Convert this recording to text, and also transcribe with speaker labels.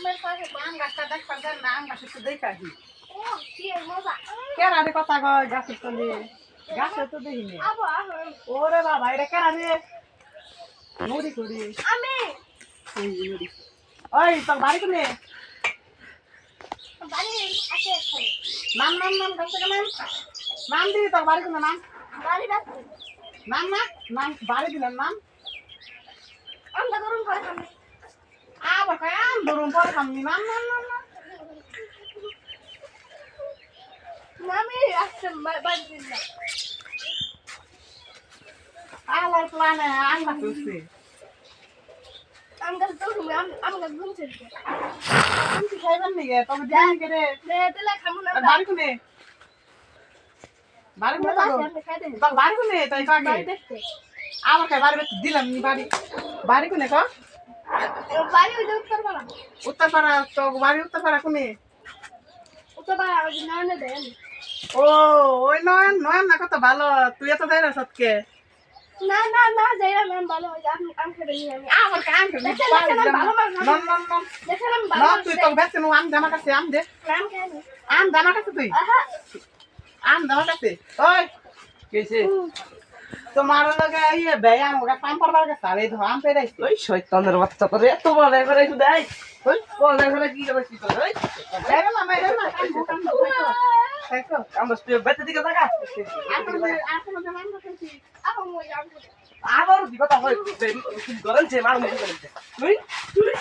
Speaker 1: আমের পাশে আম গাছটা দেখবার দেন না আম গাছে তো দেখাহি
Speaker 2: ও কি মজা।
Speaker 1: কেরা রে কথা কয় গাছের তলে? গাছে তো দেখিনি ওরে বাবা এটা কেরা রে? মুড়ি করি। ওই তোর বাড়ি কোনে? নাম নাম নাম গাছ নাম? নাম দি তোর বাড়ি কোনে নাম? নাম না? নাম বাড়ি দিলেন নাম
Speaker 2: আমরা গরম করে খাব
Speaker 1: আবার ধরুন। পরে খামনি নাম নাম নাম
Speaker 2: আমি আসছে বাড়ি না
Speaker 1: আলার প্লানে আল্লাহ করছে।
Speaker 2: আমরা তো তুমি আমরা ঘুম ছেড়ে
Speaker 1: তুমি খাইবেন নাকি তবে দিন কে রে।
Speaker 2: দে দিলে খাব না
Speaker 1: বাড়ি। কোনে? বাড়ি কোনে বাড়ি কোনে? তাই কাকে
Speaker 2: দেখতে।
Speaker 1: আমার বাড়ি দিলাম নি বাড়ি। বাড়ি কোনে ক
Speaker 2: বাড়ি ওই যে
Speaker 1: উত্তরপাড়া তো বাড়ি উত্তরপাড়া কোনে?
Speaker 2: উত্তর ওই নয়নে দেন।
Speaker 1: ও ওই নয়ন নয়ন না কত ভালো। তুই এত দেয় না সৎকে
Speaker 2: না না না যাই না ম্যাম ভালো আমি আম খেতে নিয়ে আমি
Speaker 1: আমার কাম
Speaker 2: না
Speaker 1: না তুই তো নো আম জামা কাছে আম দে।
Speaker 2: খাই
Speaker 1: আম জামা কাছে তুই। আম জামা কাছে। ওই কেছে তোমার লগে ইয়ে ব্যায়াম ওটা কাম করবার গেছে আর এই ধর আম পেড়াইছি
Speaker 3: ওই শয়তানের বাচ্চা করে এত বলে করে শুধু এই ওই বলে করে কি করে কি করে ওই
Speaker 1: কাম কাম
Speaker 3: দিকে আবার দিবা তা হয় কি যে মার মুখে তুই তুই